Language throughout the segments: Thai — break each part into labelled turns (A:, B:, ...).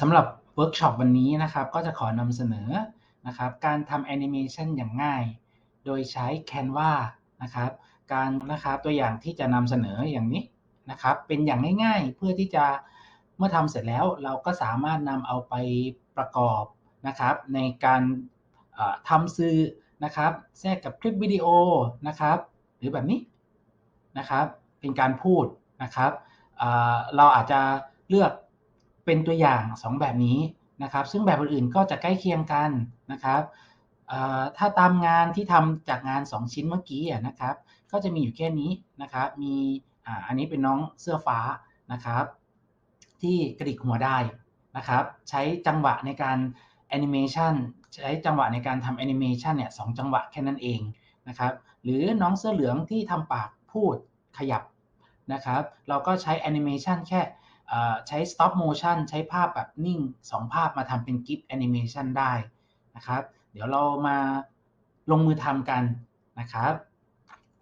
A: สำหรับเวิร์กช็อปวันนี้นะครับก็จะขอนำเสนอนะครับการทำแอนิเมชันอย่างง่าย โดยใช้ Canva นะครับการนะครับตัวอย่างที่จะนำเสนออย่างนี้นะครับเป็นอย่างง่ายๆ เพื่อที่จะเมื่อทำเสร็จแล้วเราก็สามารถนำเอาไปประกอบนะครับในการทำสื่อนะครับแทรกกับคลิปวิดีโอนะครับหรือแบบนี้นะครับเป็นการพูดนะครับเราอาจจะเลือก เป็นตัวอย่าง 2 แบบนี้นะครับ ซึ่งแบบอื่นๆก็จะใกล้เคียงกันนะครับถ้าตามงานที่ทำจากงาน 2 ชิ้นเมื่อกี้นะครับ ก็จะมีอยู่แค่นี้นะครับ มีอันนี้เป็นน้องเสื้อฟ้านะครับ ที่กระดิกหัวได้นะครับ ใช้จังหวะในการแอนิเมชันใช้จังหวะในการทำแอนิเมชันเนี่ยสจังหวะแค่นั้นเองนะครับ หรือน้องเสื้อเหลืองที่ทำปากพูดขยับนะครับ เราก็ใช้แอนิเมชันแค่ ใช้ stop motion ใช้ภาพแบบนิ่ง 2 ภาพมาทำเป็นกิฟต์แอนิเมชันได้นะครับ เดี๋ยวเรามาลงมือทำกันนะครับ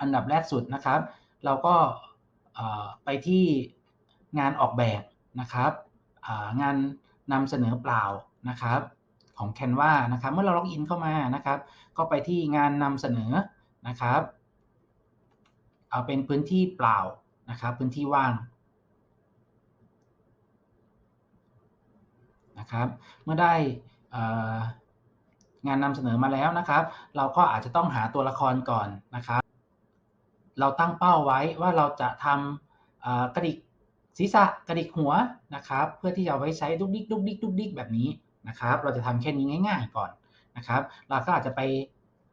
A: อันดับแรกสุดนะครับ เราก็ไปที่งานออกแบบนะครับงานนำเสนอเปล่านะครับของ Canva นะครับ เมื่อเราล็อกอินเข้ามานะครับ ก็ไปที่งานนำเสนอนะครับ เอาเป็นพื้นที่เปล่านะครับ พื้นที่ว่าง นะครับ เมื่อได้งานนำเสนอมาแล้วนะครับ เราก็อาจจะต้องหาตัวละครก่อนนะครับ เราตั้งเป้าไว้ว่าเราจะทำกระดิกศีรษะกระดิกหัวนะครับ เพื่อที่จะไว้ใช้ดุกดิกดุกดิกดุกดิกแบบนี้นะครับ เราจะทำแค่นี้ง่าย ๆก่อนนะครับ เราก็อาจจะไป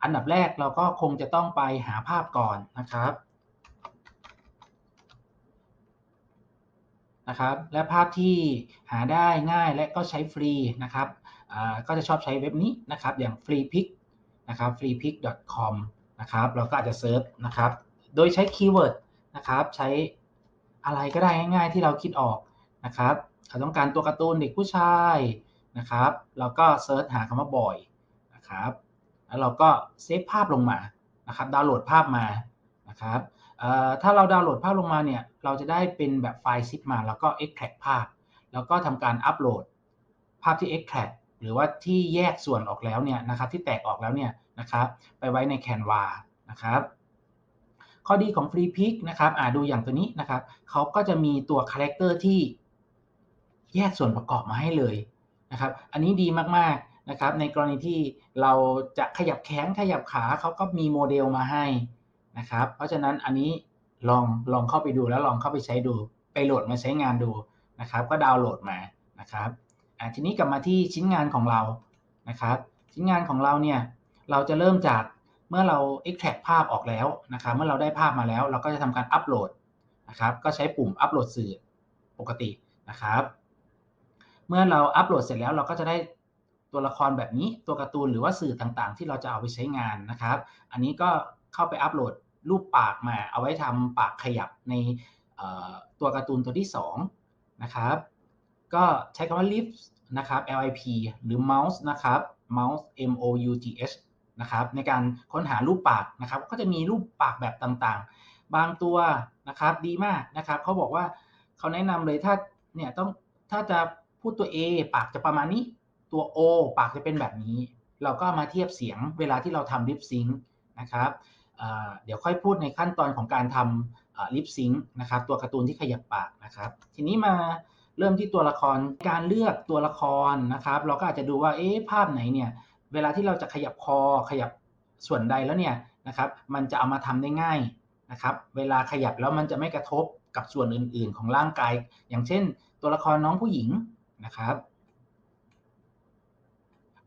A: อันดับแรกเราก็คงจะต้องไปหาภาพก่อนนะครับ นะครับ และภาพที่หาได้ง่ายและก็ใช้ฟรีนะครับก็จะชอบใช้เว็บนี้นะครับ อย่าง freepic นะครับ freepic.com นะครับ เราก็อาจจะเซิร์ชนะครับ โดยใช้คีย์เวิร์ดนะครับ ใช้อะไรก็ได้ง่าย ๆ ที่เราคิดออกนะครับเราต้องการตัวการ์ตูนเด็กผู้ชายนะครับ เราก็เซิร์ชหาคำว่าบ่อยนะครับ แล้วเราก็เซฟภาพลงมานะครับ ดาวน์โหลดภาพมานะครับ ถ้าเราดาวน์โหลดภาพลงมาเนี่ย เราจะได้เป็นแบบไฟล์ซิปมา แล้วก็ extract ภาพ แล้วก็ทำการอัปโหลดภาพที่ extract หรือว่าที่แยกส่วนออกแล้วเนี่ยนะครับที่แตกออกแล้วเนี่ยนะครับไปไว้ใน Canva นะครับข้อดีของ Free Pick นะครับอ่าดูอย่างตัวนี้นะครับเขาก็จะมีตัวคาแรคเตอร์ที่แยกส่วนประกอบมาให้เลยนะครับอันนี้ดีมากๆนะครับในกรณีที่เราจะขยับแขนขยับขาเขาก็มีโมเดลมาให้ นะครับ เพราะฉะนั้นอันนี้ลองลองเข้าไปดูแล้วลองเข้าไปใช้ดู ไปโหลดมาใช้งานดูนะครับ ก็ดาวน์โหลดมานะครับทีนี้กลับมาที่ชิ้นงานของเรานะครับ ชิ้นงานของเราเนี่ยเราจะเริ่มจากเมื่อเรา extract ภาพออกแล้วนะครับ เมื่อเราได้ภาพมาแล้ว เราก็จะทำการอัปโหลดนะครับ ก็ใช้ปุ่มอัปโหลดสื่อปกตินะครับ เมื่อเราอัปโหลดเสร็จแล้วเราก็จะได้ตัวละครแบบนี้ตัวการ์ตูนหรือว่าสื่อต่างๆ ที่เราจะเอาไปใช้งานนะครับ อันนี้ก็เข้าไปอัปโหลด รูปปากมา เอาไว้ทำปากขยับในตัวการ์ตูนตัวที่2นะครับ ก็ใช้คำว่า lips นะครับ lip หรือ mouse นะครับ mouse m o u t h นะครับในการค้นหารูปปากนะครับ ก็จะมีรูปปากแบบต่างๆ บางตัวนะครับดีมากนะครับเขาบอกว่าเขาแนะนำเลยถ้าเนี่ยต้องถ้าจะพูดตัว A ปากจะประมาณนี้ ตัว O ปากจะเป็นแบบนี้ เราก็มาเทียบเสียงเวลาที่เราทำ lip sync นะครับ เดี๋ยวค่อยพูดในขั้นตอนของการทำลิปซิงค์นะครับตัวการ์ตูนที่ขยับปากนะครับ ทีนี้มาเริ่มที่ตัวละครการเลือกตัวละครนะครับ เราก็อาจจะดูว่าเอ๊ะภาพไหนเนี่ยเวลาที่เราจะขยับคอขยับส่วนใดแล้วเนี่ยนะครับมันจะเอามาทำได้ง่ายนะครับ เวลาขยับแล้วมันจะไม่กระทบกับส่วนอื่น ๆ ของร่างกาย อย่างเช่น ตัวละครน้องผู้หญิงนะครับ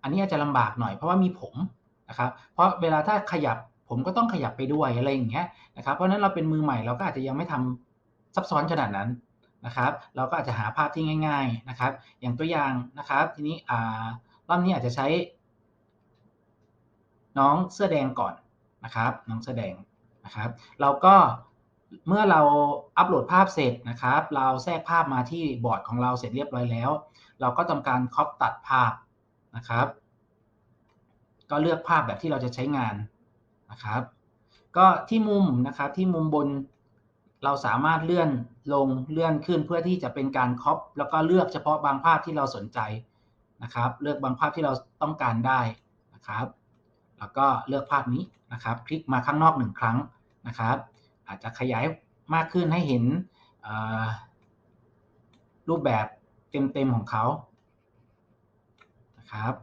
A: อันนี้อาจจะลำบากหน่อยเพราะว่ามีผมนะครับ เพราะเวลาถ้าขยับ ผมก็ต้องขยับไปด้วยอะไรอย่างเงี้ยนะครับเพราะนั้นเราเป็นมือใหม่เราก็อาจจะยังไม่ทำซับซ้อนขนาดนั้นนะครับเราก็อาจจะหาภาพที่ง่ายๆนะครับ อย่างตัวอย่างนะครับทีนี้อ่ารอบนี้อาจจะใช้ น้องเสื้อแดงก่อนนะครับ น้องเสื้อแดงนะครับ เราก็เมื่อเราอัปโหลดภาพเสร็จนะครับ เราแทรกภาพมาที่บอร์ดของเราเสร็จเรียบร้อยแล้ว เราก็ทำการครอปตัดภาพนะครับ ก็เลือกภาพแบบที่เราจะใช้งาน นะครับ ก็ที่มุมนะครับที่มุมบนเราสามารถเลื่อนลงเลื่อนขึ้นเพื่อที่จะเป็นการครอปแล้วก็เลือกเฉพาะบางภาพที่เราสนใจนะครับ เลือกบางภาพที่เราต้องการได้นะครับ แล้วก็เลือกภาพนี้นะครับ คลิกมาข้างนอกหนึ่งครั้งนะครับ อาจจะขยายมากขึ้นให้เห็นรูปแบบเต็มๆของเขานะครับ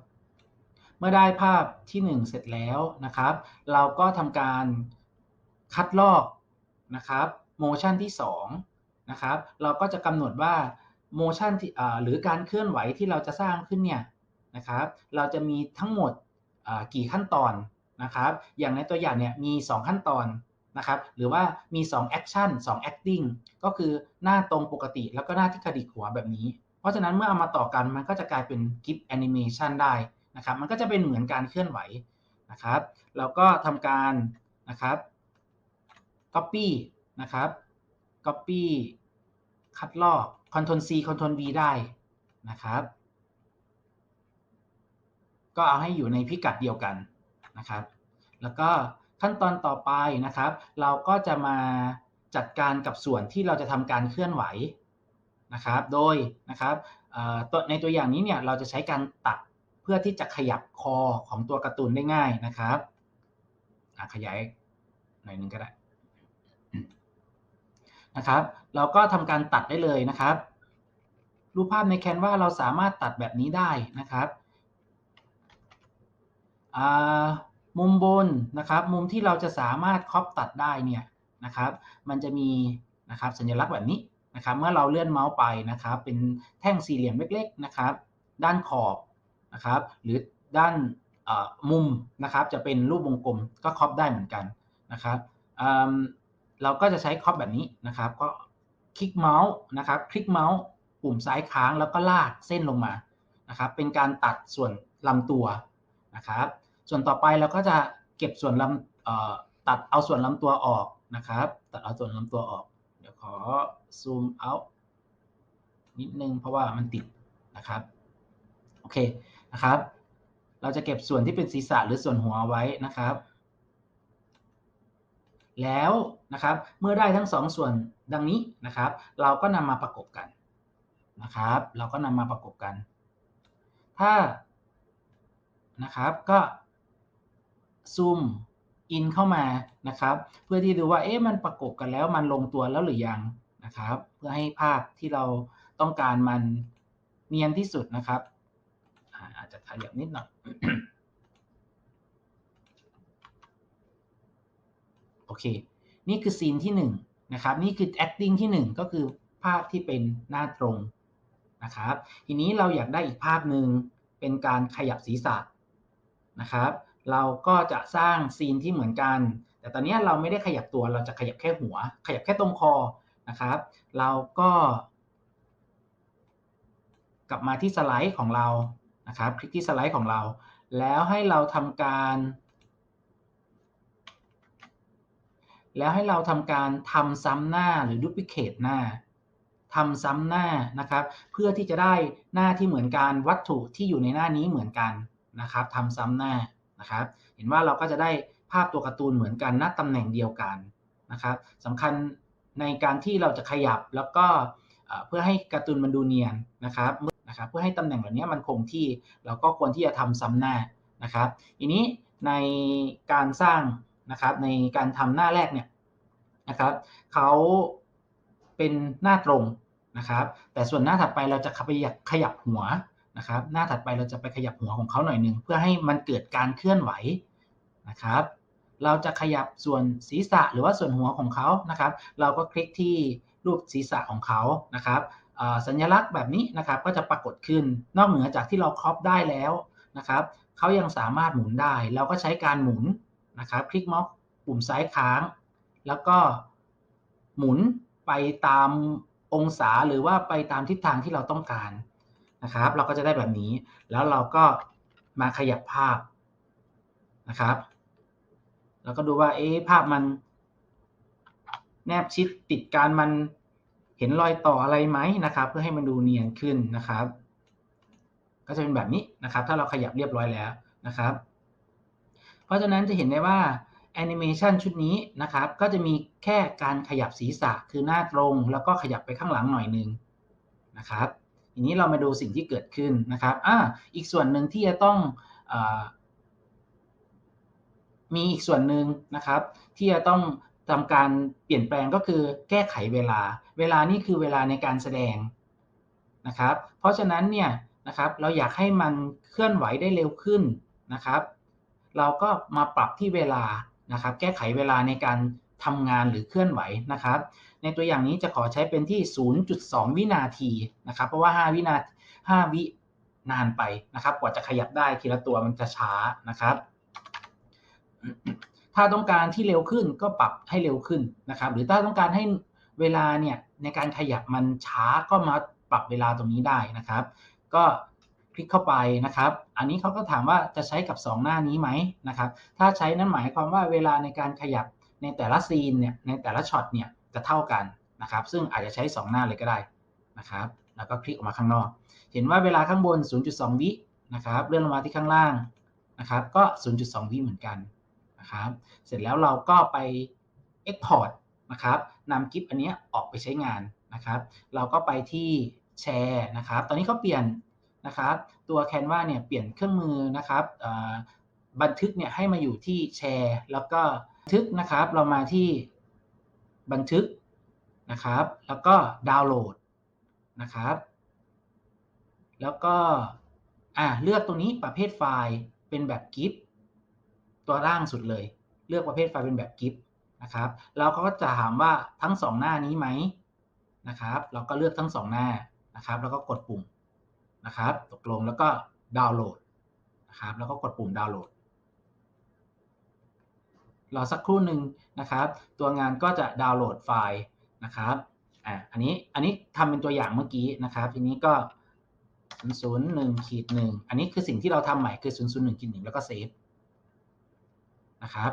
A: เมื่อได้ภาพที่ 1 เสร็จแล้วนะครับ เราก็ทำการคัดลอกนะครับโมชันที่2นะครับ เราก็จะกำหนดว่าโมชันที่หรือการเคลื่อนไหวที่เราจะสร้างขึ้นเนี่ยนะครับ เราจะมีทั้งหมดกี่ขั้นตอนนะครับ อย่างในตัวอย่างเนี่ยมี 2 ขั้นตอนนะครับ หรือว่ามี2 action 2 acting ก็คือหน้าตรงปกติแล้วก็หน้าที่กระดิกหัวแบบนี้ เพราะฉะนั้นเมื่อเอามาต่อกันมันก็จะกลายเป็น GIF animation ได้ นะครับ มันก็จะเป็นเหมือนการเคลื่อนไหวนะครับเราก็ทำการนะครับ copy นะครับ copy คัดลอก Ctrl C Ctrl V ได้นะครับ ก็เอาให้อยู่ในพิกัดเดียวกันนะครับ แล้วก็ขั้นตอนต่อไปนะครับ เราก็จะมาจัดการกับส่วนที่เราจะทำการเคลื่อนไหวนะครับ โดยนะครับในตัวอย่างนี้เนี่ยเราจะใช้การตัด พื่อที่จะขยับคอของตัวการ์ตูนได้ง่ายนะครับขยายหน่อยนึงก็ได้นะครับ เราก็ทำการตัดได้เลยนะครับ รูปภาพในแคนวาเราสามารถตัดแบบนี้ได้นะครับมุมบนนะครับ มุมที่เราจะสามารถครอปตัดได้เนี่ยนะครับ มันจะมีนะครับสัญลักษณ์แบบนี้นะครับ เมื่อเราเลื่อนเมาส์ไปนะครับ เป็นแท่งสี่เหลี่ยมเล็ก ๆนะครับ ด้านขอบ นะครับหรือด้านมุมนะครับจะเป็นรูปวงกลมก็ครอปได้เหมือนกันนะครับเราก็จะใช้ครอปแบบนี้นะครับก็คลิกเมาส์นะครับคลิกเมาส์ปุ่มซ้ายค้างแล้วก็ลากเส้นลงมานะครับเป็นการตัดส่วนลำตัวนะครับส่วนต่อไปเราก็จะเก็บส่วนลำตัดเอาส่วนลำตัวออกนะครับตัดเอาส่วนลำตัวออก เดี๋ยวขอซูมเอานิดนึงเพราะว่ามันติดนะครับโอเค นะครับ เราจะเก็บส่วนที่เป็นศีรษะหรือส่วนหัวไว้นะครับ แล้วนะครับเมื่อได้ทั้งสองส่วนดังนี้นะครับ เราก็นำมาประกบกันนะครับ เราก็นำมาประกบกัน ถ้านะครับก็ซูมอินเข้ามานะครับ เพื่อที่ดูว่าเอ๊ะมันประกบกันแล้วมันลงตัวแล้วหรือยังนะครับ เพื่อให้ภาพที่เราต้องการมันเนียนที่สุดนะครับ ขยับนิดหน่อยโอเค นี่คือซีนที่1นะครับ นี่คือ acting ที่ 1 ก็คือภาพที่เป็นหน้าตรงนะครับ ทีนี้เราอยากได้อีกภาพหนึ่งเป็นการขยับศีรษะนะครับ เราก็จะสร้างซีนที่เหมือนกัน แต่ตอนนี้เราไม่ได้ขยับตัว เราจะขยับแค่หัว ขยับแค่ตรงคอนะครับ เราก็ กลับมาที่สไลด์ของเรา นะครับคลิกที่สไลด์ของเรา แล้วให้เราทำการ แล้วให้เราทำการทำซ้ำหน้าหรือ duplicate หน้าทำซ้ำหน้านะครับ เพื่อที่จะได้หน้าที่เหมือนกันวัตถุที่อยู่ในหน้านี้เหมือนกันนะครับทำซ้ำหน้านะครับ เห็นว่าเราก็จะได้ภาพตัวการ์ตูนเหมือนกันหน้าตำแหน่งเดียวกันนะครับสำคัญในการที่เราจะขยับแล้วก็เพื่อให้การ์ตูนมันดูเนียนนะครับ นะครับเพื่อให้ตำแหน่งเหล่านี้มันคงที่เราก็ควรที่จะทำซ้ำหน้านะครับทีนี้ในการสร้างนะครับในการทำหน้าแรกเนี่ยนะครับเขาเป็นหน้าตรงนะครับ แต่ส่วนหน้าถัดไปเราจะขยับขยับหัวนะครับ หน้าถัดไปเราจะไปขยับหัวของเขาหน่อยหนึ่งเพื่อให้มันเกิดการเคลื่อนไหวนะครับ เราจะขยับส่วนศีรษะหรือว่าส่วนหัวของเขานะครับ เราก็คลิกที่รูปศีรษะของเขานะครับ สัญลักษณ์แบบนี้นะครับก็จะปรากฏขึ้นนอกเหนือจากที่เราครอปได้แล้วนะครับเขายังสามารถหมุนได้ เราก็ใช้การหมุนนะครับคลิกเมาส์ปุ่มซ้ายค้าง แล้วก็หมุนไปตามองศาหรือว่าไปตามทิศทางที่เราต้องการนะครับ เราก็จะได้แบบนี้ แล้วเราก็มาขยับภาพนะครับ แล้วก็ดูว่าเอ๊ภาพมัน แนบชิดติดการมัน เห็นรอยต่ออะไรไหมนะครับ เพื่อให้มันดูเนียนขึ้นนะครับ ก็จะเป็นแบบนี้นะครับ ถ้าเราขยับเรียบร้อยแล้วนะครับ เพราะฉะนั้นจะเห็นได้ว่าแอนิเมชันชุดนี้นะครับ ก็จะมีแค่การขยับศีรษะคือหน้าตรง แล้วก็ขยับไปข้างหลังหน่อยหนึ่งนะครับทีนี้เรามาดูสิ่งที่เกิดขึ้นนะครับอ่าอีกส่วนหนึ่งที่จะต้องอมีอีกส่วนหนึ่งนะครับ ที่จะต้อง ทำการเปลี่ยนแปลงก็คือแก้ไขเวลา เวลานี่คือเวลาในการแสดงนะครับ เพราะฉะนั้นเนี่ยนะครับเราอยากให้มันเคลื่อนไหวได้เร็วขึ้นนะครับ เราก็มาปรับที่เวลานะครับ แก้ไขเวลาในการทำงานหรือเคลื่อนไหวนะครับ ในตัวอย่างนี้จะขอใช้เป็นที่ 0.2 วินาทีนะครับ เพราะว่า 5 วินา5วินานไปนะครับ กว่าจะขยับได้ทีละตัวมันจะช้านะครับ ถ้าต้องการที่เร็วขึ้นก็ปรับให้เร็วขึ้นนะครับ หรือถ้าต้องการให้เวลาเนี่ยในการขยับมันช้าก็มาปรับเวลาตรงนี้ได้นะครับ ก็คลิกเข้าไปนะครับ อันนี้เขาก็ถามว่าจะใช้กับ 2 หน้านี้ไหมนะครับ ถ้าใช้นั้นหมายความว่าเวลาในการขยับในแต่ละซีนเนี่ยในแต่ละช็อตเนี่ยจะเท่ากันนะครับ ซึ่งอาจจะใช้ 2 หน้าเลยก็ได้นะครับ แล้วก็คลิกออกมาข้างนอก เห็นว่าเวลาข้างบน 0.2 วินะครับ เลื่อนลงมาที่ข้างล่างนะครับ ก็ 0.2 วิเหมือนกัน นะครับ เสร็จแล้วเราก็ไป Export นะครับนำคลิปอันนี้ออกไปใช้งานนะครับ เราก็ไปที่แชร์นะครับ ตอนนี้เขาเปลี่ยนนะครับ ตัว Canva เนี่ยเปลี่ยนเครื่องมือนะครับบันทึกเนี่ยให้มาอยู่ที่แชร์ แล้วก็บันทึกนะครับ เรามาที่บันทึกนะครับ แล้วก็ดาวน์โหลดนะครับ แล้วก็อ่าเลือกตรงนี้ประเภทไฟล์เป็นแบบกิฟ ตัวล่างสุดเลย เลือกประเภทไฟล์เป็นแบบกิฟนะครับเราก็จะถามว่าทั้ง 2 หน้านี้ไหมนะครับเราก็เลือกทั้ง 2 หน้านะครับ แล้วก็กดปุ่มนะครับ ตกลงแล้วก็ดาวน์โหลดนะครับ แล้วก็กดปุ่มดาวน์โหลดรอสักครู่หนึ่งนะครับ ตัวงานก็จะดาวน์โหลดไฟล์นะครับอ่าอันนี้อันนี้ทำเป็นตัวอย่างเมื่อกี้นะครับ ทีนี้ก็001ขีด1อันนี้คือสิ่งที่เราทำใหม่คือ001ขีด1แล้วก็เซฟ นะครับ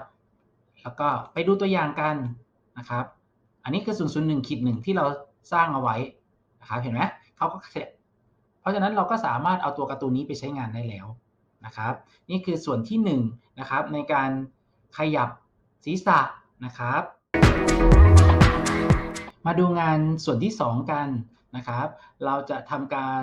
A: แล้วก็ไปดูตัวอย่างกันนะครับ อันนี้คือ 001ขีด1ที่เราสร้างเอาไว้นะครับเห็นไหมเขาก็เสร็จเพราะฉะนั้นเราก็สามารถเอาตัวการ์ตูนนี้ไปใช้งานได้แล้วนะครับ นี่คือส่วนที่1นนะครับในการขยับศีรษะนะครับ มาดูงานส่วนที่ 2 กันนะครับ เราจะทำการ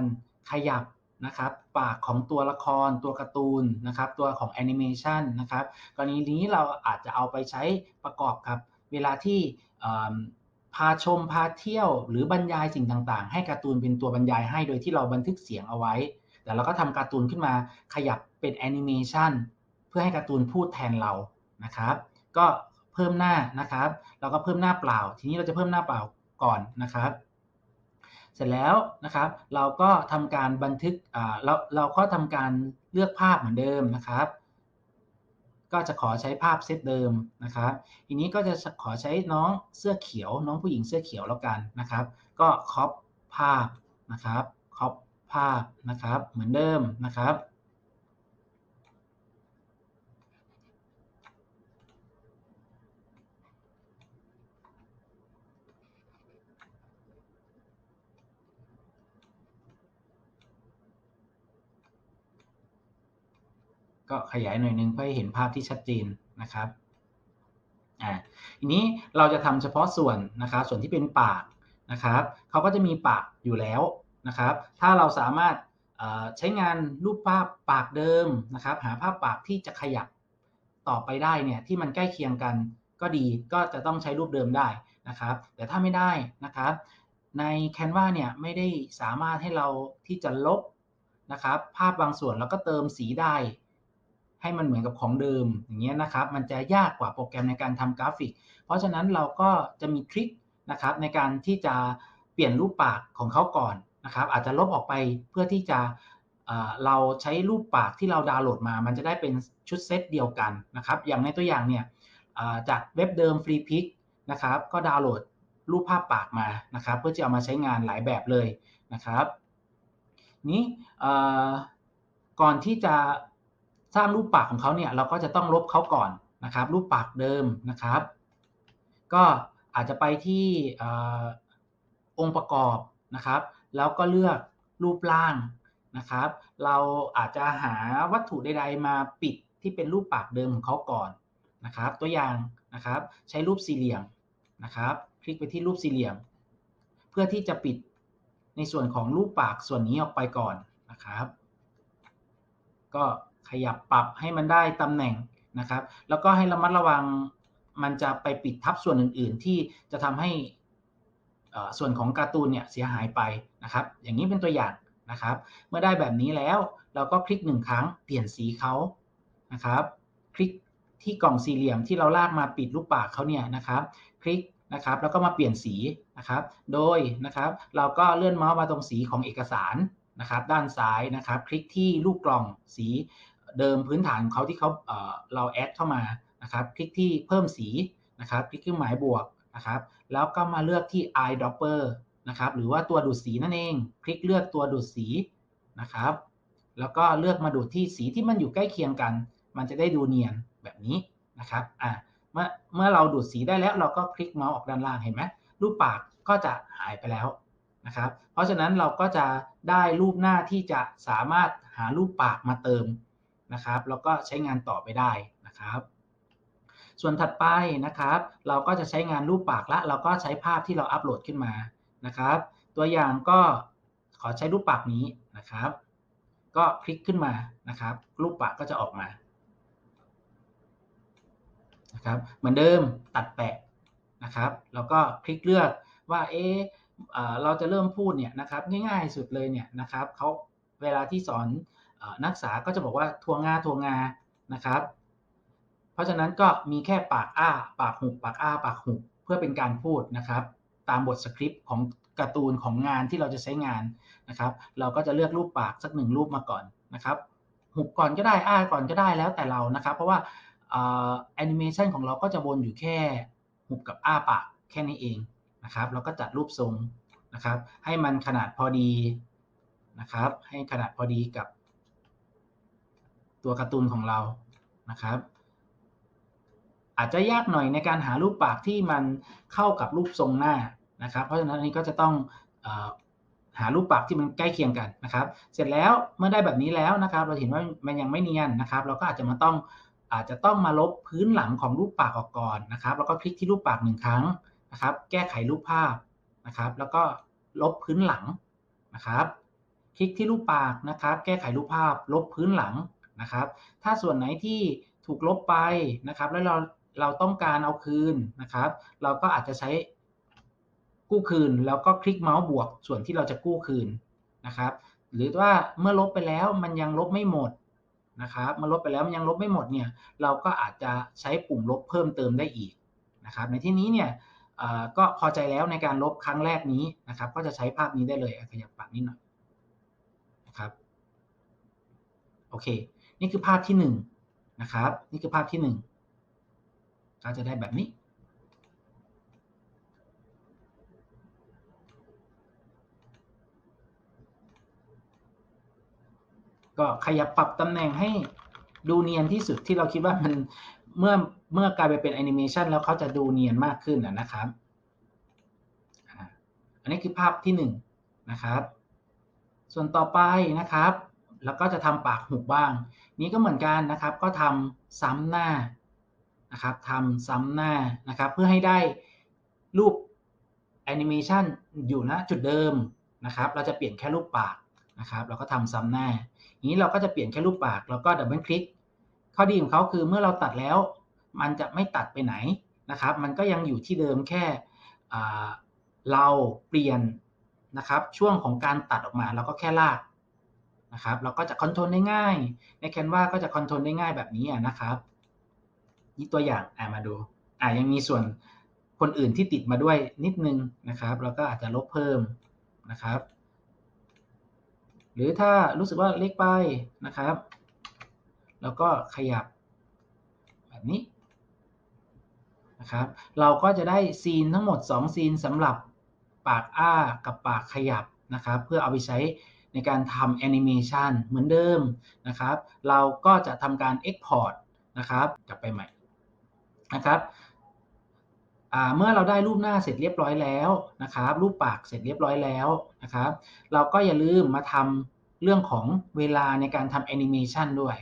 A: ขยับ นะครับปากของตัวละครตัวการ์ตูนนะครับตัวของแอนิเมชันนะครับกรณีนี้เราอาจจะเอาไปใช้ประกอบกับ เวลาที่พาชมพาเที่ยว หรือบรรยายสิ่งต่างๆ ให้การ์ตูนเป็นตัวบรรยายให้โดยที่เราบันทึกเสียงเอาไว้ แต่เราก็ทำการ์ตูนขึ้นมาขยับเป็นแอนิเมชันเพื่อให้การ์ตูนพูดแทนเรานะครับก็เพิ่มหน้านะครับ เราก็เพิ่มหน้าเปล่า ทีนี้เราจะเพิ่มหน้าเปล่าก่อนนะครับ เสร็จแล้วนะครับ เราก็ทำการบันทึกเราเราก็ทำการเลือกภาพเหมือนเดิมนะครับ ก็จะขอใช้ภาพเซตเดิมนะครับ ทีนี้ก็จะขอใช้น้องเสื้อเขียว น้องผู้หญิงเสื้อเขียวแล้วกันนะครับ ก็คอปภาพนะครับคอปภาพนะครับ เหมือนเดิมนะครับ ก็ขยายหน่อยนึงเพื่อให้เห็นภาพที่ชัดเจนนะครับอ่าทีนี้เราจะทำเฉพาะส่วนนะครับส่วนที่เป็นปากนะครับเขาก็จะมีปากอยู่แล้วนะครับ ถ้าเราสามารถใช้งานรูปภาพปากเดิมนะครับ หาภาพปากที่จะขยับต่อไปได้เนี่ยที่มันใกล้เคียงกันก็ดีก็จะต้องใช้รูปเดิมได้นะครับ แต่ถ้าไม่ได้นะครับ ใน Canva เนี่ยไม่ได้สามารถให้เราที่จะลบนะครับ ภาพบางส่วนแล้วก็เติมสีได้ ให้มันเหมือนกับของเดิมอย่างเงี้ยนะครับมันจะยากกว่าโปรแกรมในการทำกราฟิก เพราะฉะนั้นเราก็จะมีทริคนะครับในการที่จะเปลี่ยนรูปปากของเขาก่อนนะครับอาจจะลบออกไปเพื่อที่จะเราใช้รูปปากที่เราดาวน์โหลดมา มันจะได้เป็นชุดเซตเดียวกันนะครับอย่างในตัวอย่างเนี่ยจากเว็บเดิมฟรีพิกนะครับก็ดาวน์โหลดรูปภาพปากมานะครับ เพื่อจะเอามาใช้งานหลายแบบเลยนะครับ นี้ก่อนที่จะ สร้างรูปปากของเขาเนี่ยเราก็จะต้องลบเขาก่อนนะครับ รูปปากเดิมนะครับ ก็อาจจะไปที่องค์ประกอบนะครับ แล้วก็เลือกรูปร่างนะครับ เราอาจจะหาวัตถุใด ๆ มาปิดที่เป็นรูปปากเดิมของเขาก่อนนะครับ ตัวอย่างนะครับใช้รูปสี่เหลี่ยมนะครับ คลิกไปที่รูปสี่เหลี่ยม เพื่อที่จะปิดในส่วนของรูปปากส่วนนี้ออกไปก่อนนะครับ ก็ ขยับปรับให้มันได้ตำแหน่งนะครับ แล้วก็ให้ระมัดระวังมันจะไปปิดทับส่วนอื่น ๆ ที่จะทำให้ส่วนของการ์ตูนเนี่ยเสียหายไปนะครับ อย่างนี้เป็นตัวอย่างนะครับ เมื่อได้แบบนี้แล้วเราก็คลิกหนึ่งครั้งเปลี่ยนสีเขานะครับ คลิกที่กล่องสี่เหลี่ยมที่เราลากมาปิดรูปปากเขาเนี่ยนะครับ คลิกนะครับแล้วก็มาเปลี่ยนสีนะครับ โดยนะครับเราก็เลื่อนเมาส์มาตรงสีของเอกสารนะครับ ด้านซ้ายนะครับ คลิกที่ลูกกล่องสี เดิมพื้นฐานของเขาที่เขาเราแอดเข้ามานะครับคลิกที่เพิ่มสีนะครับคลิกเครื่องหมายบวกนะครับแล้วก็มาเลือกที่ eyedropper นะครับหรือว่าตัวดูดสีนั่นเอง คลิกเลือกตัวดูดสีนะครับแล้วก็เลือกมาดูดที่สีที่มันอยู่ใกล้เคียงกัน มันจะได้ดูเนียนแบบนี้นะครับอ่าเมื่อเมื่อเราดูดสีได้แล้วเราก็คลิกเมาส์ออกด้านล่างเห็นไหมรูปปากก็จะหายไปแล้วนะครับเพราะฉะนั้นเราก็จะได้รูปหน้าที่จะสามารถหารูปปากมาเติม นะครับ แล้วก็ใช้งานต่อไปได้นะครับ ส่วนถัดไปนะครับ เราก็จะใช้งานรูปปากละ เราก็ใช้ภาพที่เราอัปโหลดขึ้นมานะครับ ตัวอย่างก็ขอใช้รูปปากนี้นะครับ ก็คลิกขึ้นมานะครับ รูปปากก็จะออกมานะครับเหมือนเดิมตัดแปะนะครับ แล้วก็คลิกเลือกว่าเอ๊เราจะเริ่มพูดเนี่ยนะครับง่ายๆสุดเลยเนี่ยนะครับเขาเวลาที่สอน นักศึกษาก็จะบอกว่าทวงงาทวงงานะครับ เพราะฉะนั้นก็มีแค่ปากอ้า ปากหุบปากอ้า ปากหุบเพื่อเป็นการพูดนะครับ ตามบทสคริปต์ของการ์ตูนของงานที่เราจะใช้งานนะครับ เราก็จะเลือกรูปปากสักหนึ่งรูปมาก่อนนะครับหุบก่อนก็ได้อ้าก่อนก็ได้แล้วแต่เรานะครับ เพราะว่าแอนิเมชันของเราก็จะวนอยู่แค่หุบกับอ้าปากแค่นี้เองนะครับแล้วก็จัดรูปทรงนะครับ ให้มันขนาดพอดีนะครับ ให้ขนาดพอดีกับ ตัวการ์ตูนของเรานะครับ อาจจะยากหน่อยในการหารูปปากที่มันเข้ากับรูปทรงหน้านะครับ เพราะฉะนั้นอันนี้ก็จะต้องหารูปปากที่มันใกล้เคียงกันนะครับ เสร็จแล้วเมื่อได้แบบนี้แล้วนะครับ เราเห็นว่ามันยังไม่เนียนนะครับ เราก็อาจจะมาต้องอาจจะต้องมาลบพื้นหลังของรูปปากออกก่อนนะครับ แล้วก็คลิกที่รูปปากหนึ่งครั้งนะครับ แก้ไขรูปภาพนะครับ แล้วก็ลบพื้นหลังนะครับ คลิกที่รูปปากนะครับ แก้ไขรูปภาพ ลบพื้นหลัง นะครับ ถ้าส่วนไหนที่ถูกลบไปนะครับ แล้วเราเราต้องการเอาคืนนะครับ เราก็อาจจะใช้กู้คืน แล้วก็คลิกเมาส์บวกส่วนที่เราจะกู้คืนนะครับ หรือว่าเมื่อลบไปแล้วมันยังลบไม่หมดนะครับมาลบไปแล้วมันยังลบไม่หมดเนี่ย เราก็อาจจะใช้ปุ่มลบเพิ่มเติมได้อีกนะครับ ในที่นี้เนี่ยก็พอใจแล้วในการลบครั้งแรกนี้นะครับ ก็จะใช้ภาพนี้ได้เลยขยับปากนิดหน่อยนะครับ โอเค นี่คือภาพที่1นนะครับ นี่คือภาพที่ 1 ก็จะได้แบบนี้ ก็ขยับปรับตำแหน่งให้ดูเนียนที่สุดที่เราคิดว่ามันเมื่อเมื่อกลายไปเป็นแอนิเมชันแล้วเขาจะดูเนียนมากขึ้นนะครับ อันนี้คือภาพที่1นนะครับ ส่วนต่อไปนะครับ แล้วก็จะทำปากหุบบ้าง นี้ก็เหมือนกันนะครับ ก็ทำซ้ำหน้านะครับทำซ้ำหน้านะครับ เพื่อให้ได้รูปแอนิเมชันอยู่ณจุดเดิมนะครับ เราจะเปลี่ยนแค่รูปปากนะครับ เราก็ทำซ้ำหน้าอย่างนี้เราก็จะเปลี่ยนแค่รูปปาก แล้วก็ดับเบิลคลิก ข้อดีของเขาคือเมื่อเราตัดแล้ว มันจะไม่ตัดไปไหนนะครับ มันก็ยังอยู่ที่เดิมแค่เราเปลี่ยนนะครับ ช่วงของการตัดออกมาเราก็แค่ลาก นะครับเราก็จะคอนโทรลได้ง่ายในแคนวาก็จะคอนโทรลได้ง่ายแบบนี้นะครับนี่ตัวอย่างอ่ามาดูอ่ายังมีส่วนคนอื่นที่ติดมาด้วยนิดนึงนะครับเราก็อาจจะลบเพิ่มนะครับ หรือถ้ารู้สึกว่าเล็กไปนะครับแล้วก็ขยับแบบนี้นะครับเราก็จะได้ซีนทั้งหมด 2 ซีนสำหรับปากอ้ากับปากขยับนะครับ เพื่อเอาไปใช้ ในการทำแอนิเมชันเหมือนเดิมนะครับ เราก็จะทำการ Export นะครับกลับไปใหม่นะครับเมื่อเราได้รูปหน้าเสร็จเรียบร้อยแล้วนะครับ รูปปากเสร็จเรียบร้อยแล้วนะครับ เราก็อย่าลืมมาทำเรื่องของเวลาในการทำแอนิเมชันด้วย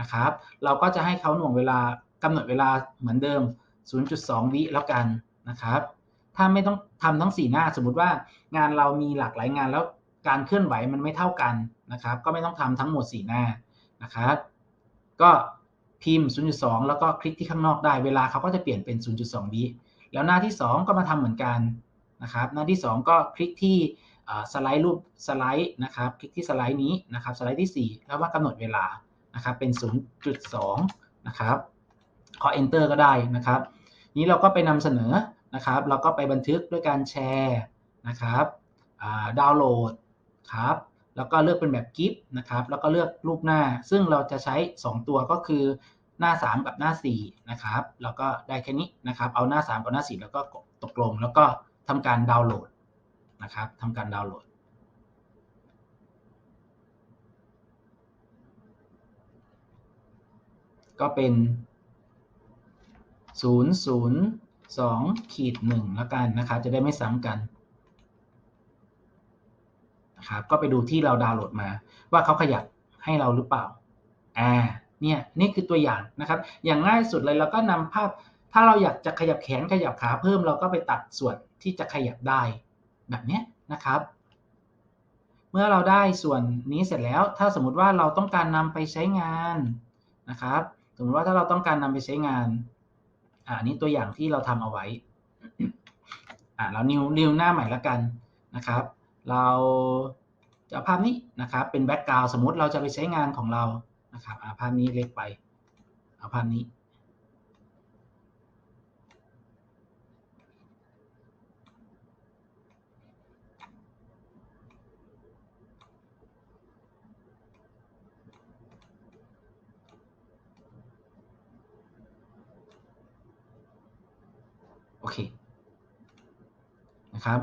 A: นะครับ เราก็จะให้เขาหน่วงเวลากำหนดเวลาเหมือนเดิม 0.2 วิแล้วกันนะครับ ถ้าไม่ต้องทำทั้ง 4 หน้าสมมติว่างานเรามีหลากหลายงานแล้ว การเคลื่อนไหวมันไม่เท่ากันนะครับ ก็ไม่ต้องทำทั้งหมด 4 หน้านะครับ ก็พิมพ์ 0.2 แล้วก็คลิกที่ข้างนอกได้เวลาเขาก็จะเปลี่ยนเป็น 0.2 วิแล้วหน้าที่ 2 ก็มาทำเหมือนกันนะครับ หน้าที่ 2 ก็คลิกที่สไลด์รูปสไลด์นะครับ คลิกที่สไลด์นี้นะครับสไลด์ที่ 4 แล้วว่ากำหนดเวลานะครับเป็น 0.2 นะครับขอ enter ก็ได้นะครับ นี้เราก็ไปนำเสนอนะครับ เราก็ไปบันทึกด้วยการแชร์นะครับดาวน์โหลด ครับ แล้วก็เลือกเป็นแบบกิฟต์นะครับ แล้วก็เลือกรูปหน้า ซึ่งเราจะใช้ 2 ตัวก็คือหน้า 3 กับหน้า4นะครับ แล้วก็ได้แค่นี้นะครับ เอาหน้า 3 กับหน้า 4 แล้วก็ตกลง แล้วก็ทำการดาวน์โหลดนะครับทำการดาวน์โหลด ก็เป็น002ขีด1แล้วกันนะครับ จะได้ไม่ซ้ำกัน นะครับก็ไปดูที่เราดาวน์โหลดมา ว่าเขาขยับให้เราหรือเปล่าอ่าเนี่ยนี่คือตัวอย่างนะครับ อย่างง่ายสุดเลยเราก็นำภาพ ถ้าเราอยากจะขยับแขนขยับขาเพิ่มเราก็ไปตัดส่วนที่จะขยับได้แบบนี้นะครับ เมื่อเราได้ส่วนนี้เสร็จแล้ว ถ้าสมมติว่าเราต้องการนำไปใช้งานนะครับ สมมติว่าถ้าเราต้องการนำไปใช้งานอ่านี้ตัวอย่างที่เราทำเอาไว้อ่าเรานิวนิวหน้าใหม่ละกันนะครับ เราจะภาพนี้นะครับเป็นแบ็กกราวสมมติเราจะไปใช้งานของเรานะครับอาภาพนี้เล็กไปเอาภาพนี้ โอเคนะครับ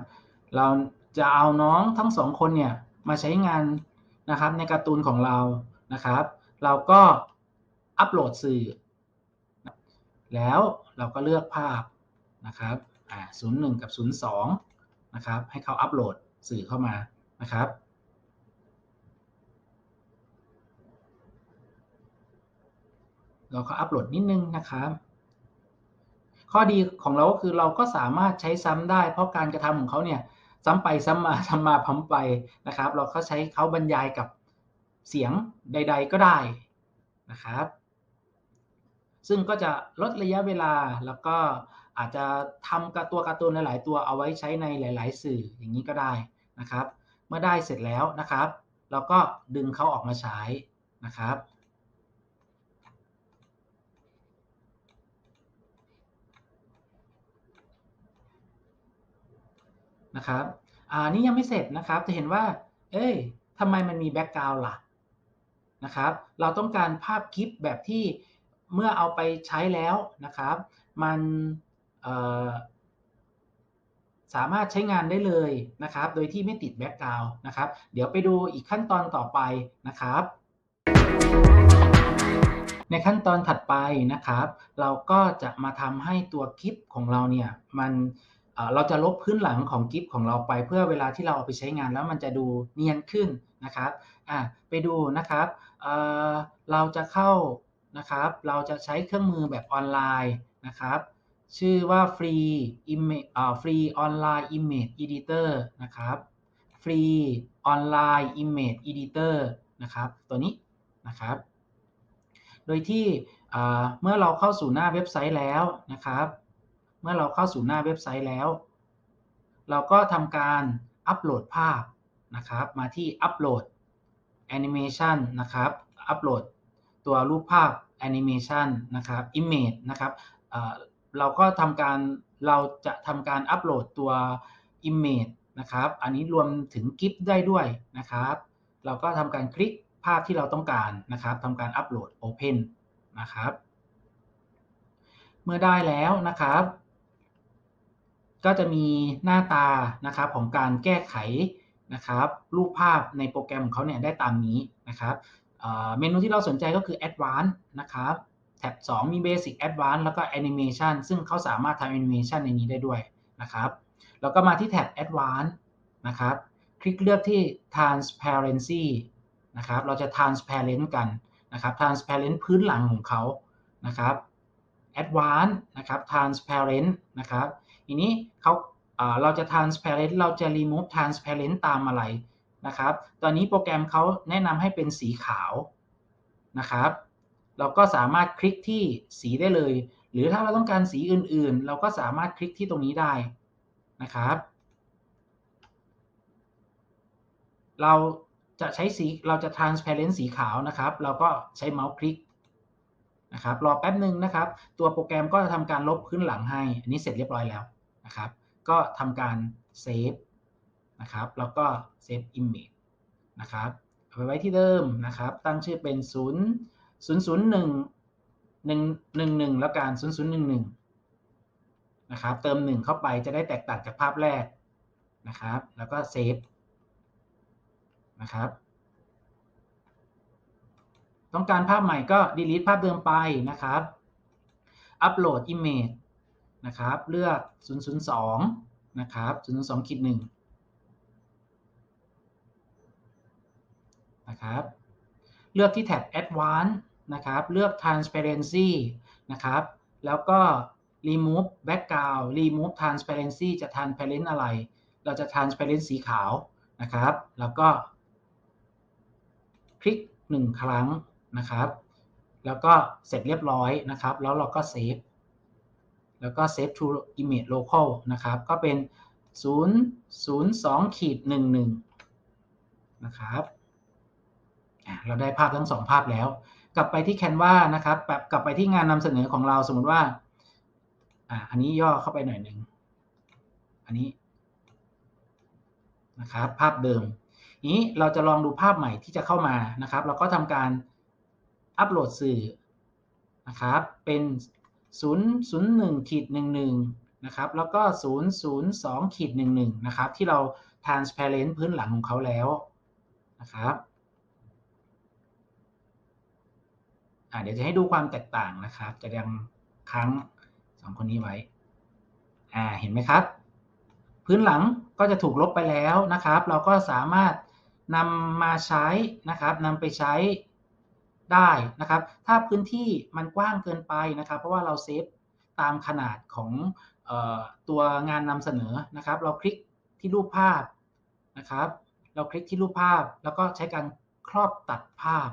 A: เรา จะเอาน้องทั้งสองคนเนี่ยมาใช้งานนะครับในการ์ตูนของเรานะครับ เราก็อัปโหลดสื่อ แล้วเราก็เลือกภาพนะครับอ่า01 กับ 02 นะครับ ให้เขาอัปโหลดสื่อเข้ามานะครับเราก็อัปโหลดนิดนึงนะครับ ข้อดีของเราก็คือเราก็สามารถใช้ซ้ำได้ เพราะการกระทำของเขาเนี่ย ซ้ำไปซ้ำมาซ้ำมาพ้ำไปนะครับ เราก็ใช้เขาบรรยายกับเสียงใด ๆ ก็ได้นะครับ ซึ่งก็จะลดระยะเวลาแล้วก็อาจจะทำกับตัวการ์ตูนหลาย ๆ ตัวเอาไว้ใช้ในหลาย ๆ สื่ออย่างนี้ก็ได้นะครับ เมื่อได้เสร็จแล้วนะครับ เราก็ดึงเขาออกมาใช้นะครับ นะครับอ่านี่ยังไม่เสร็จนะครับ จะเห็นว่า เอ้ยทำไมมันมีแบ็กกราวด์ล่ะนะครับ เราต้องการภาพคลิปแบบที่เมื่อเอาไปใช้แล้วนะครับ มันสามารถใช้งานได้เลยนะครับ โดยที่ไม่ติดแบ็กกราวด์นะครับ เดี๋ยวไปดูอีกขั้นตอนต่อไปนะครับ ในขั้นตอนถัดไปนะครับ เราก็จะมาทำให้ตัวคลิปของเราเนี่ยมัน เราจะลบพื้นหลังของกิฟของเราไปเพื่อเวลาที่เราเอาไปใช้งานแล้วมันจะดูเนียนขึ้นนะครับอะไปดูนะครับเเราจะเข้านะครับ เราจะใช้เครื่องมือแบบออนไลน์นะครับ ชื่อว่า free image อ่า free online image editor นะครับ free online image editor นะครับตัวนี้นะครับ โดยที่เมื่อเราเข้าสู่หน้าเว็บไซต์แล้วนะครับ เมื่อเราเข้าสู่หน้าเว็บไซต์แล้ว เราก็ทำการอัปโหลดภาพนะครับ มาที่อัปโหลดแอนิเมชันนะครับ อัปโหลดตัวรูปภาพแอนิเมชันนะครับ image นะครับเราก็ทำการเราจะทำการอัปโหลดตัว image นะครับ อันนี้รวมถึงกิฟต์ได้ด้วยนะครับ เราก็ทำการคลิกภาพที่เราต้องการนะครับทำการอัปโหลด Open นะครับ เมื่อได้แล้วนะครับ ก็จะมีหน้าตานะครับของการแก้ไขนะครับรูปภาพในโปรแกรมของเขาเนี่ยได้ตามนี้นะครับเมนูที่เราสนใจก็คือ Advanced นะครับแท็บ2มี Basic Advanced แล้วก็ Animation ซึ่งเขาสามารถทำ Animation ในนี้ได้ด้วยนะครับแล้วก็มาที่แท็บ Advanced นะครับคลิกเลือกที่ Transparency นะครับเราจะ Transparent กันนะครับ Transparent พื้นหลังของเขานะครับ advanced นะครับ transparent นะครับ ทีนี้เขาเอ่อเราจะ transparent เราจะ remove transparent ตามอะไรนะครับ ตอนนี้โปรแกรมเขาแนะนำให้เป็นสีขาวนะครับ เราก็สามารถคลิกที่สีได้เลย หรือถ้าเราต้องการสีอื่นๆ เราก็สามารถคลิกที่ตรงนี้ได้นะครับ เราจะใช้สีเราจะ transparent สีขาวนะครับ เราก็ใช้เมาส์คลิกนะครับ รอแป๊บหนึ่งนะครับ ตัวโปรแกรมก็จะทำการลบพื้นหลังให้ อันนี้เสร็จเรียบร้อยแล้ว นะครับ ก็ทำการเซฟนะครับ แล้วก็เซฟ image นะครับเอาไปไว้ที่เดิมนะครับ ตั้งชื่อเป็น 0 0 0 1 1 1 1 แล้วกัน0 0 1 1นะครับ เติม 1 เข้าไปจะได้แตกต่างจากภาพแรกนะครับ แล้วก็เซฟนะครับ ต้องการภาพใหม่ก็ delete ภาพเดิมไปนะครับ upload image นะครับ เลือก 002 นะครับ 002ขีด1นะครับ เลือกที่แท็บ advanced นะครับ เลือก transparency นะครับ แล้วก็ remove background remove transparency จะ transparent อะไร เราจะ transparent สีขาวนะครับ แล้วก็ คลิก 1 ครั้งนะครับ แล้วก็เสร็จเรียบร้อยนะครับ แล้วเราก็เซฟ แล้วก็ save to image local นะครับ ก็เป็น 002ขีด11 นะครับเราได้ภาพทั้งสองภาพแล้ว กลับไปที่ Canva นะครับแบบกลับไปที่งานนำเสนอของเราสมมติว่าอ่า อันนี้ย่อเข้าไปหน่อยหนึ่ง อันนี้นะครับภาพเดิม นี้เราจะลองดูภาพใหม่ที่จะเข้ามานะครับ เราก็ทำการอัปโหลดสื่อนะครับ เป็น 001ขีด11นะครับแล้วก็ 002ขีด11นะครับที่เรา transparent พื้นหลังของเขาแล้วนะครับเดี๋ยวจะให้ดูความแตกต่างนะครับ จะยังค้างสองคนนี้ไว้อ่าเห็นไหมครับ พื้นหลังก็จะถูกลบไปแล้วนะครับ เราก็สามารถนำมาใช้นะครับนำไปใช้ ได้นะครับ ถ้าพื้นที่มันกว้างเกินไปนะครับ เพราะว่าเราเซฟตามขนาดของออตัวงานนำเสนอนะครับ เราคลิกที่รูปภาพนะครับ เราคลิกที่รูปภาพ แล้วก็ใช้การครอบตัดภาพ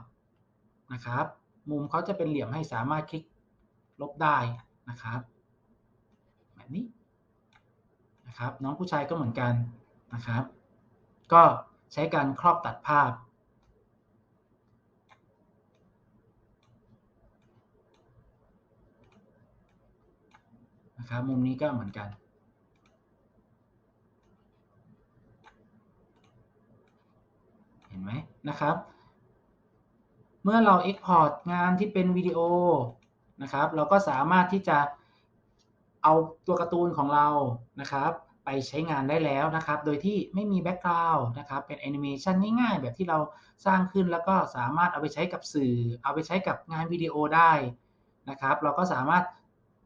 A: นะครับ มุมเขาจะเป็นเหลี่ยมให้สามารถคลิกลบได้นะครับ แบบนี้นะครับ น้องผู้ชายก็เหมือนกันนะครับ ก็ใช้การครอบตัดภาพ นะครับมุมนี้ก็เหมือนกันเห็นไหมนะครับ เมื่อเรา Export งานที่เป็นวิดีโอนะครับ เราก็สามารถที่จะเอาตัวการ์ตูนของเรานะครับ ไปใช้งานได้แล้วนะครับ โดยที่ไม่มีแบ็กกราวด์นะครับ เป็นแอนิเมชันง่ายๆ แบบที่เราสร้างขึ้นแล้วก็สามารถเอาไปใช้กับสื่อ เอาไปใช้กับงานวิดีโอได้นะครับ เราก็สามารถ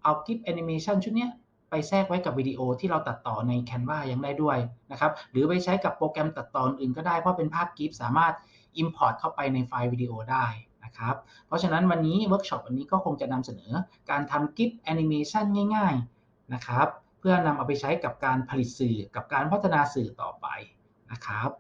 A: เอาคลิปแอนิเมชันชุดนี้ไปแทรกไว้กับวิดีโอที่เราตัดต่อใน Canva ยังได้ด้วยนะครับหรือไปใช้กับโปรแกรมตัดต่ออื่นก็ได้เพราะเป็นภาพกิฟสามารถ Import เข้าไปในไฟล์วิดีโอได้นะครับเพราะฉะนั้นวันนี้เวิร์กช็อปวันนี้ก็คงจะนำเสนอการทำกิฟแอนิเมชันง่ายๆนะครับเพื่อนำเอาไปใช้กับการผลิตสื่อกับการพัฒนาสื่อต่อไปนะครับ